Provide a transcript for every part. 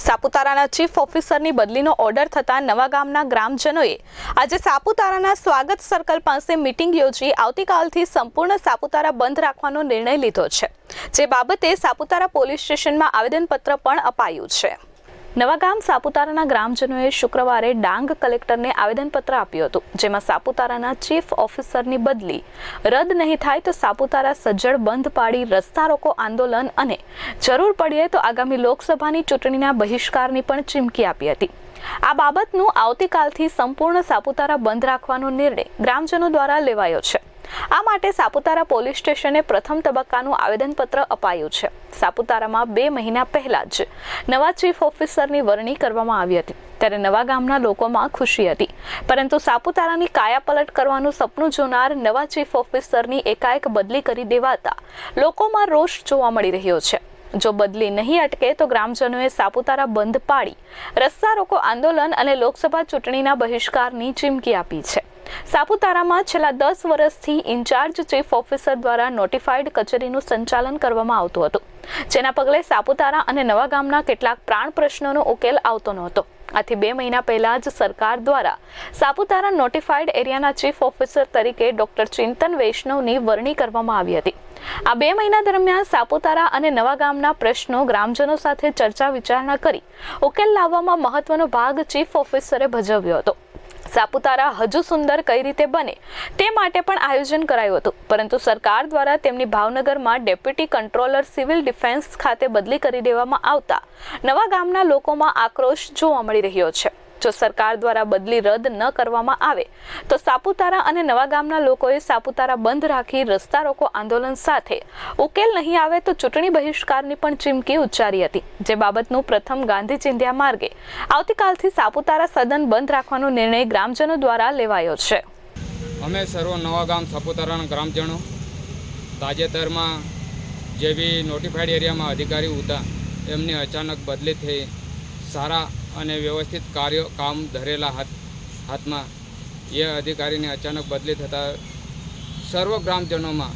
સાપુતારાના chief ઓફિસરની બદલીનો order થતાં નવા ગામના ગ્રામજનોએ આજે સાપુતારાના સ્વાગત સર્કલ પાસે મિટિંગ યોજી આવતીકાલથી સંપૂર્ણ સાપુતારા બંધ રાખવાનો નિર્ણય લીધો છે. જે બાબતે સાપુતારા પોલીસ સ્ટેશનમાં આવેદનપત્ર પણ અપાયું છે. નવાગામ સાપુતારાના ગ્રામજનોએ શુક્રવારે ડાંગ કલેક્ટરને આવેદનપત્ર આપ્યું હતું, જેમાં સાપુતારાના ચીફ ઓફિસરની બદલી, રદ નહીં થાય તો સાપુતારા સજ્જડ બંધ પાડી રસ્તા રોકો આંદોલન અને જરૂર પડીએ તો આગામી લોકસભાની ચૂંટણીના બહિષ્કારની પણ ચીમકી આપી હતી. આ બાબતનું આવતીકાલથી સંપૂર્ણ સાપુતારા બંધ રાખવાનો નિર્ણય ગ્રામજનો દ્વારા લેવાયો છે. આ માટે સાપુતારા પોલીસ સ્ટેશને પ્રથમ તબક્કાનું આવેદનપત્ર અપાયું છે. સાપુતારામાં બે મહિના પહેલા જ નવા ચીફ ઓફિસરની વરણી કરવામાં આવી હતી. ત્યારે નવા ગામના લોકોમાં ખુશી હતી. પરંતુ સાપુતારાની કાયાપલટ કરવાનું સપનું જોનાર નવા ચીફ ઓફિસરની એકાએક બદલી કરી દેવાતા લોકોમાં રોષ જોવા મળી રહ્યો છે. જો બદલી નહીં અટકે તો ગ્રામજનોએ સાપુતારા બંધ પાડી રસ્તા રોકો આંદોલન અને લોકસભા ચૂંટણીના બહિષ્કારની ચીમકી આપી છે. સાપુતારામાં છેલ્લા દસ વર્ષથી ઇન્ચાર્જ ચીફ ઓફિસર દ્વારા નોટિફાઈડ કચેરીનું સંચાલન કરવામાં આવતું હતું. જેના પગલે સાપુતારા અને નવા ગામના કેટલાક પ્રાણ પ્રશ્નોનો ઉકેલ આવતો નહોતો. આથી બે મહિના પહેલા જ સરકાર દ્વારા સાપુતારા નોટિફાઈડ એરિયાના ચીફ ઓફિસર તરીકે ડોક્ટર ચિંતન વૈષ્ણવની વરણી કરવામાં આવી હતી. આ બે મહિના દરમિયાન સાપુતારા અને નવા ગામના પ્રશ્નો ગ્રામજનો સાથે ચર્ચા વિચારણા કરી ઉકેલ લાવવામાં મહત્વનો ભાગ ચીફ ઓફિસરે ભજવ્યો હતો. સાપુતારા હજુ સુંદર કઈ રીતે બને તે માટે પણ આયોજન કરાયું હતું. પરંતુ સરકાર દ્વારા તેમની ભાવનગરમાં ડેપ્યુટી કંટ્રોલર સિવિલ ડિફેન્સ ખાતે બદલી કરી દેવામાં આવતા નવા ગામના લોકોમાં આક્રોશ જોવા મળી રહ્યો છે. જો સરકાર દ્વારા બદલી રદ ન કરવામાં આવે, તો સાપુતારા અને નવા ગામના લોકોએ સાપુતારા બંધ રાખી રસ્તા રોકો આંદોલન સાથે. ઉકેલ નહીં આવે તો ચૂંટણી બહિષ્કારની પણ ચીમકી ઉચ્ચારી હતી, જે બાબતનું પ્રથમ ગાંધી ચિંધ્યા માર્ગે. આવતીકાલથી સાપુતારા સદન બંધ રાખવાનો નિર્ણય ગ્રામજનો દ્વારા લેવાયો છે. અમે સર્વ નવા ગામ સાપુતારાના ગ્રામજનો, તાજેતરમાં જે બી નોટિફાઈડ એરિયામાં અધિકારી હતા એમની અચાનક બદલી થઈ, સારા અને વ્યવસ્થિત કાર્યો કામ ધરેલા હાથ હાથમાં. એ અધિકારીને અચાનક બદલી થતાં સર્વ ગ્રામજનોમાં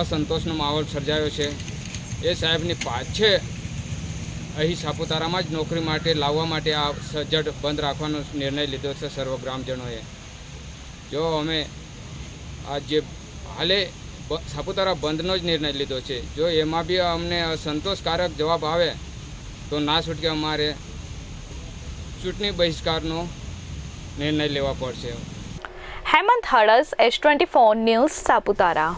અસંતોષનો માહોલ સર્જાયો છે. એ સાહેબની પાછે અહીં સાપુતારામાં જ નોકરી માટે લાવવા માટે આ સજ્જડ બંધ રાખવાનો નિર્ણય લીધો છે સર્વ ગ્રામજનોએ. જો અમે આ જે હાલે સાપુતારા બંધનો જ નિર્ણય લીધો છે. જો એમાં બી અમને સંતોષકારક જવાબ આવે તો ના છૂટકે અમારે ચૂંટણી બહિષ્કારનો નિર્ણય લેવા પડશે. Hemant Halas S twenty four news Saputara.